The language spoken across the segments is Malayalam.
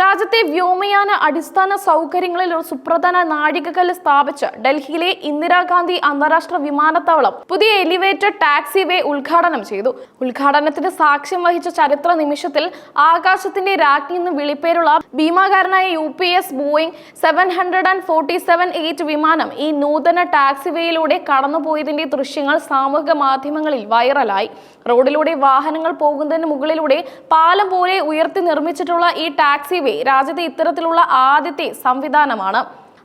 രാജ്യത്തെ വ്യോമയാന അടിസ്ഥാന സൗകര്യങ്ങളിൽ ഒരു സുപ്രധാന നാഴികകല്ല് സ്ഥാപിച്ച് ഡൽഹിയിലെ ഇന്ദിരാഗാന്ധി അന്താരാഷ്ട്ര വിമാനത്താവളം പുതിയ എലിവേറ്റഡ് ടാക്സി വേ ഉദ്ഘാടനം ചെയ്തു. ഉദ്ഘാടനത്തിന് സാക്ഷ്യം വഹിച്ച ചരിത്ര നിമിഷത്തിൽ ആകാശത്തിന്റെ രാജ്ഞി എന്ന് വിളിപ്പേരുള്ള ഭീമാകാരനായ U P S Boeing seven hundred and forty seven eight വിമാനം ഈ നൂതന ടാക്സി വേയിലൂടെ കടന്നുപോയതിന്റെ ദൃശ്യങ്ങൾ സാമൂഹിക മാധ്യമങ്ങളിൽ വൈറലായി. റോഡിലൂടെ വാഹനങ്ങൾ പോകുന്നതിന് മുകളിലൂടെ പാലം പോലെ ഉയർത്തി നിർമ്മിച്ചിട്ടുള്ള ഈ ടാക്സി രാജ്യത്തെ ഇത്തരത്തിലുള്ള ആദ്യത്തെ സംവിധാനമാണ്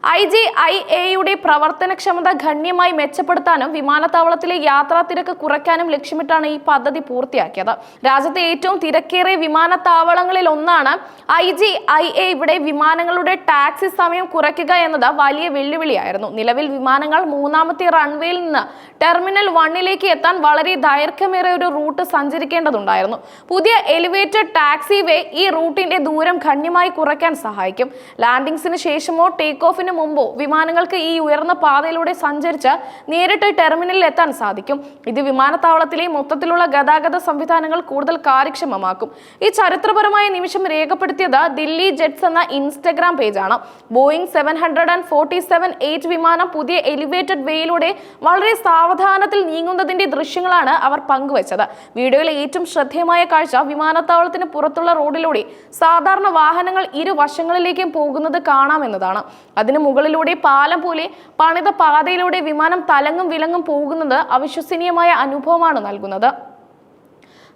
ഐ ജി ഐ എയുടെ പ്രവർത്തനക്ഷമത ഗണ്യമായി മെച്ചപ്പെടുത്താനും വിമാനത്താവളത്തിലെ യാത്രാ തിരക്ക് കുറയ്ക്കാനും ലക്ഷ്യമിട്ടാണ് ഈ പദ്ധതി പൂർത്തിയാക്കിയത്. രാജ്യത്തെ ഏറ്റവും തിരക്കേറിയ വിമാനത്താവളങ്ങളിൽ ഒന്നാണ് ഐ ജി ഐ എ. ഇവിടെ വിമാനങ്ങളുടെ ടാക്സി സമയം കുറയ്ക്കുക എന്നത് വലിയ വെല്ലുവിളിയായിരുന്നു. നിലവിൽ വിമാനങ്ങൾ മൂന്നാമത്തെ റൺവേയിൽ നിന്ന് ടെർമിനൽ വണ്ണിലേക്ക് എത്താൻ വളരെ ദൈർഘ്യമേറിയ ഒരു റൂട്ട് സഞ്ചരിക്കേണ്ടതുണ്ടായിരുന്നു. പുതിയ എലിവേറ്റഡ് ടാക്സി വേ ഈ റൂട്ടിന്റെ ദൂരം ഗണ്യമായി കുറയ്ക്കാൻ സഹായിക്കും. ലാൻഡിംഗ്സിന് ശേഷമോ ടേക്ക് ഓഫിന് മുമ്പോ വിമാനങ്ങൾക്ക് ഈ ഉയർന്ന പാതയിലൂടെ സഞ്ചരിച്ച് നേരിട്ട് ടെർമിനലിൽ എത്താൻ സാധിക്കും. ഇത് വിമാനത്താവളത്തിലെ മൊത്തത്തിലുള്ള ഗതാഗത സംവിധാനങ്ങൾ കൂടുതൽ കാര്യക്ഷമമാക്കും. ഈ ചരിത്രപരമായ നിമിഷം രേഖപ്പെടുത്തിയത് ദില്ലി ജെറ്റ്സ് എന്ന Instagram പേജാണ്. Boeing seven hundred and forty seven eight വിമാനം പുതിയ എലിവേറ്റഡ് വേയിലൂടെ വളരെ സാവധാനത്തിൽ നീങ്ങുന്നതിന്റെ ദൃശ്യങ്ങളാണ് അവർ പങ്കുവച്ചത്. വീഡിയോയിലെ ഏറ്റവും ശ്രദ്ധേയമായ കാഴ്ച വിമാനത്താവളത്തിന് പുറത്തുള്ള റോഡിലൂടെ സാധാരണ വാഹനങ്ങൾ ഇരുവശങ്ങളിലേക്കും പോകുന്നത് കാണാമെന്നതാണ്. അതിന് മുകളിലൂടെ പാലം പോലെ പണിത പാതയിലൂടെ വിമാനം തലങ്ങും വിലങ്ങും പോകുന്നത് അവിശ്വസനീയമായ അനുഭവമാണ് നൽകുന്നത്.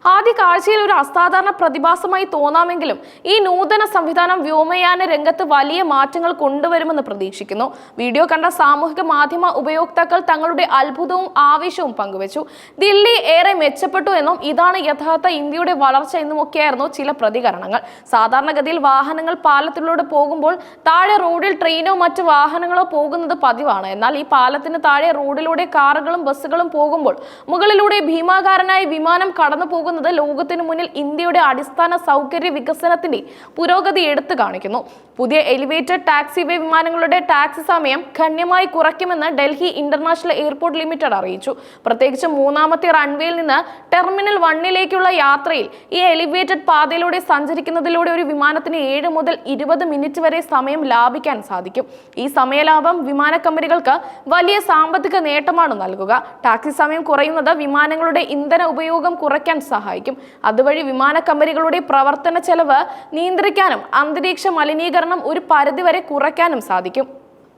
ആദ്യ കാഴ്ചയിൽ ഒരു അസാധാരണ പ്രതിഭാസമായി തോന്നാമെങ്കിലും ഈ നൂതന സംവിധാനം വ്യോമയാന രംഗത്ത് വലിയ മാറ്റങ്ങൾ കൊണ്ടുവരുമെന്ന് പ്രതീക്ഷിക്കുന്നു. വീഡിയോ കണ്ട സാമൂഹിക മാധ്യമ ഉപയോക്താക്കൾ തങ്ങളുടെ അത്ഭുതവും ആവേശവും പങ്കുവച്ചു. ദില്ലി ഏറെ മെച്ചപ്പെട്ടു എന്നും ഇതാണ് യഥാർത്ഥ ഇന്ത്യയുടെ വളർച്ച എന്നുമൊക്കെയായിരുന്നു ചില പ്രതികരണങ്ങൾ. സാധാരണഗതിയിൽ വാഹനങ്ങൾ പാലത്തിലൂടെ പോകുമ്പോൾ താഴെ റോഡിൽ ട്രെയിനോ മറ്റു വാഹനങ്ങളോ പോകുന്നത് പതിവാണ്. എന്നാൽ ഈ പാലത്തിന് താഴെ റോഡിലൂടെ കാറുകളും ബസ്സുകളും പോകുമ്പോൾ മുകളിലൂടെ ഭീമാകാരനായി വിമാനം കടന്നു പോകുന്നത് ലോകത്തിനു മുന്നിൽ ഇന്ത്യയുടെ അടിസ്ഥാന സൗകര്യ വികസനത്തിന്റെ പുരോഗതി എടുത്തു കാണിക്കുന്നു. പുതിയ എലിവേറ്റഡ് ടാക്സി വേ വിമാനങ്ങളുടെ ടാക്സി സമയം ഗണ്യമായി കുറയ്ക്കുമെന്ന് ഡൽഹി ഇന്റർനാഷണൽ എയർപോർട്ട് ലിമിറ്റഡ് അറിയിച്ചു. പ്രത്യേകിച്ച് മൂന്നാമത്തെ റൺവേയിൽ നിന്ന് ടെർമിനൽ വണ്ണിലേക്കുള്ള യാത്രയിൽ ഈ എലിവേറ്റഡ് പാതയിലൂടെ സഞ്ചരിക്കുന്നതിലൂടെ ഒരു വിമാനത്തിന് ഏഴ് മുതൽ ഇരുപത് മിനിറ്റ് വരെ സമയം ലാഭിക്കാൻ സാധിക്കും. ഈ സമയലാഭം വിമാന കമ്പനികൾക്ക് വലിയ സാമ്പത്തിക നേട്ടമാണ് നൽകുക. ടാക്സി സമയം കുറയുന്നത് വിമാനങ്ങളുടെ ഇന്ധന ഉപയോഗം കുറയ്ക്കാൻ സഹായിക്കും. അതുവഴി വിമാന കമ്പനികളുടെ പ്രവർത്തന ചെലവ് നിയന്ത്രിക്കാനും അന്തരീക്ഷ മലിനീകരണം ഒരു പരിധിവരെ കുറയ്ക്കാനും സാധിക്കും.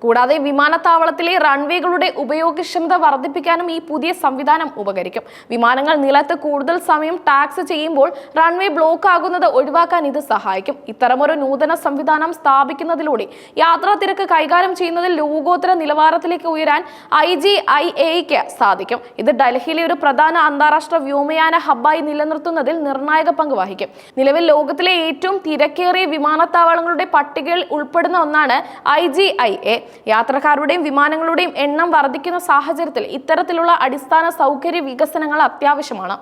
കൂടാതെ വിമാനത്താവളത്തിലെ റൺവേകളുടെ ഉപയോഗക്ഷമത വർദ്ധിപ്പിക്കാനും ഈ പുതിയ സംവിധാനം ഉപകരിക്കും. വിമാനങ്ങൾ നിലത്ത് കൂടുതൽ സമയം ടാക്സ് ചെയ്യുമ്പോൾ റൺവേ ബ്ലോക്ക് ആകുന്നത് ഒഴിവാക്കാൻ ഇത് സഹായിക്കും. ഇത്തരമൊരു നൂതന സംവിധാനം സ്ഥാപിക്കുന്നതിലൂടെ യാത്രാ തിരക്ക് കൈകാര്യം ചെയ്യുന്നതിൽ ലോകോത്തര നിലവാരത്തിലേക്ക് ഉയരാൻ ഐ ജി ഐ എക്ക് സാധിക്കും. ഇത് ഡൽഹിയിലെ ഒരു പ്രധാന അന്താരാഷ്ട്ര വ്യോമയാന ഹബ്ബായി നിലനിർത്തുന്നതിൽ നിർണായക പങ്ക് വഹിക്കും. നിലവിൽ ലോകത്തിലെ ഏറ്റവും തിരക്കേറിയ വിമാനത്താവളങ്ങളുടെ പട്ടികയിൽ ഉൾപ്പെടുന്ന ഒന്നാണ് ഐ ജി ഐ എ. യാത്രക്കാരുടെയും വിമാനങ്ങളുടെയും എണ്ണം വർദ്ധിക്കുന്ന സാഹചര്യത്തിൽ ഇത്തരത്തിലുള്ള അടിസ്ഥാന സൗകര്യ വികസനങ്ങൾ അത്യാവശ്യമാണ്.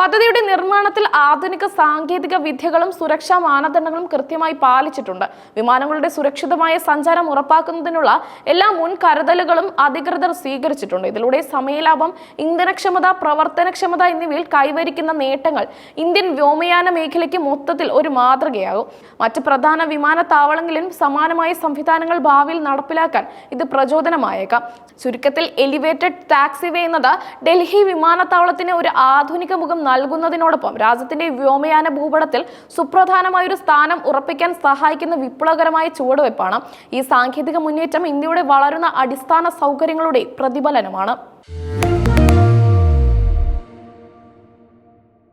പദ്ധതിയുടെ നിർമ്മാണത്തിൽ ആധുനിക സാങ്കേതിക വിദ്യകളും സുരക്ഷാ മാനദണ്ഡങ്ങളും കൃത്യമായി പാലിച്ചിട്ടുണ്ട്. വിമാനങ്ങളുടെ സുരക്ഷിതമായ സഞ്ചാരം ഉറപ്പാക്കുന്നതിനുള്ള എല്ലാ മുൻകരുതലുകളും അധികൃതർ സ്വീകരിച്ചിട്ടുണ്ട്. ഇതിലൂടെ സമയലാഭം ഇന്ധനക്ഷമത പ്രവർത്തനക്ഷമത എന്നിവയിൽ കൈവരിക്കുന്ന നേട്ടങ്ങൾ ഇന്ത്യൻ വ്യോമയാന മേഖലയ്ക്ക് മൊത്തത്തിൽ ഒരു മാതൃകയാകും. മറ്റ് പ്രധാന വിമാനത്താവളങ്ങളിലും സമാനമായ സംവിധാനങ്ങൾ ഭാവിയിൽ നടപ്പിലാക്കാൻ ഇത് പ്രചോദനമായേക്കാം. ചുരുക്കത്തിൽ എലിവേറ്റഡ് ടാക്സിവേ എന്നത് ഡൽഹി വിമാനത്താവളത്തിന് ഒരു ആധുനിക മുഖം നൽകുന്നതിനോടൊപ്പം രാജ്യത്തിന്റെ വ്യോമയാന ഭൂപടത്തിൽ സുപ്രധാനമായ ഒരു സ്ഥാനം ഉറപ്പിക്കാൻ സഹായിക്കുന്ന വിപ്ലവകരമായ ചുവടുവയ്പ്പാണ് ഈ സാങ്കേതിക മുന്നേറ്റം ഇന്ത്യയുടെ വളരുന്ന അടിസ്ഥാന സൗകര്യങ്ങളുടെ പ്രതിഫലനമാണ്.